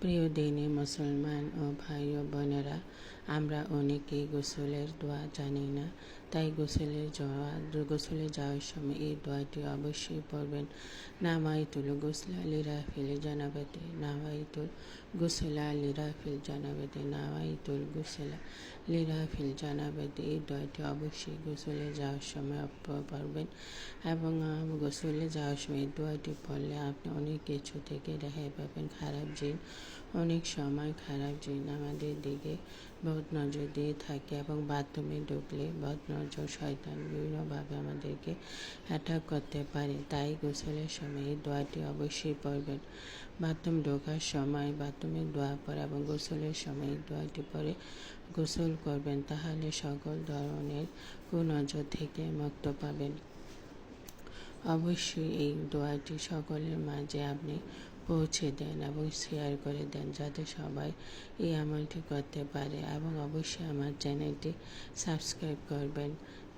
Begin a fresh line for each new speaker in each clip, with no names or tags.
প্রিয় দিনে মুসলমান ও ভাই ও বোনেরা, আমরা অনেকেই গোসলের দোয়া জানি না, তাই গোসলের যাওয়া, গোসলে যাওয়ার সময় এই দোয়াটি অবশ্যই পড়বেন। নামাইতুল গোসলা লিরাফিল জানাবাতে, নামাইতুল গোসলা লিরাফিল জানাবাতে, নামাইতুল গোসলা লিরাফিল জানাবাতে এই দোয়াটি অবশ্যই গোসলে যাওয়ার সময় পড়বেন এবং গোসলে যাওয়ার সময় এই দোয়াটি পড়লে আপনি অনেক কিছু থেকে রেহাই পাবেন। খারাপ জিন অনেক সময় খারাপ জিন আমাদের দিকে বহুত নজর দিয়ে থাকে এবং বাথরুমে ঢুকলে বহুত নজর শয়তান বিভিন্নভাবে আমাদেরকে অ্যাটাক করতে পারে। তাই গোসলের সময় এই দোয়াটি অবশ্যই পড়বেন। বাথরুম ঢোকার সময়, বাথরুমে দোয়া পড়ে এবং গোসলের সময় এই দোয়াটি পরে গোসল করবেন। তাহলে সকল ধরনের কুনজর থেকে মুক্ত পাবেন। অবশ্যই এই দোয়াটি সকলের মাঝে আপনি পৌঁছে দেন এবং শেয়ার করে দেন যাতে সবাই এই আমলটি করতে পারে এবং অবশ্যই আমার চ্যানেলটি সাবস্ক্রাইব করবেন।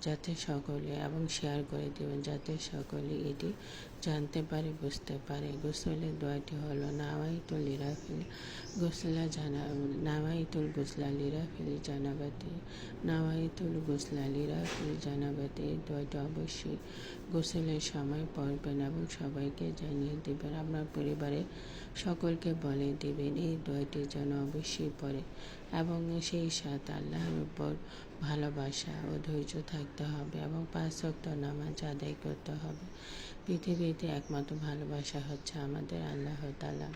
যাতে সকলে এবং শেয়ার করে দেবেন, যাতে সকলে এটি জানতে পারে, বুঝতে পারে। গোসলের দোয়াটি হলো, নাওয়াইতুল লিরাফিল গোসলা জানা, নাওয়াইতুল গোসলা লিরাফিল জানাবাতে, নাওয়াইতুল গোসলা লিরাফিল জানাবাতে এই দোয়াটি অবশ্যই গোসলের সময় পড়বেন এবং সবাইকে জানিয়ে দেবেন। আপনার পরিবারে সকলকে বলে দেবেন, এই দোয়াটি যেন অবশ্যই পড়ে এবং সেই সাথে আল্লাহর উপর ভালোবাসা ও ধৈর্য থাকতে হবে এবং পাঁচ শক্ত নামাজ আদায় করতে হবে। পৃথিবীতে একমাত্র ভালোবাসা হচ্ছে আমাদের আল্লাহ তালা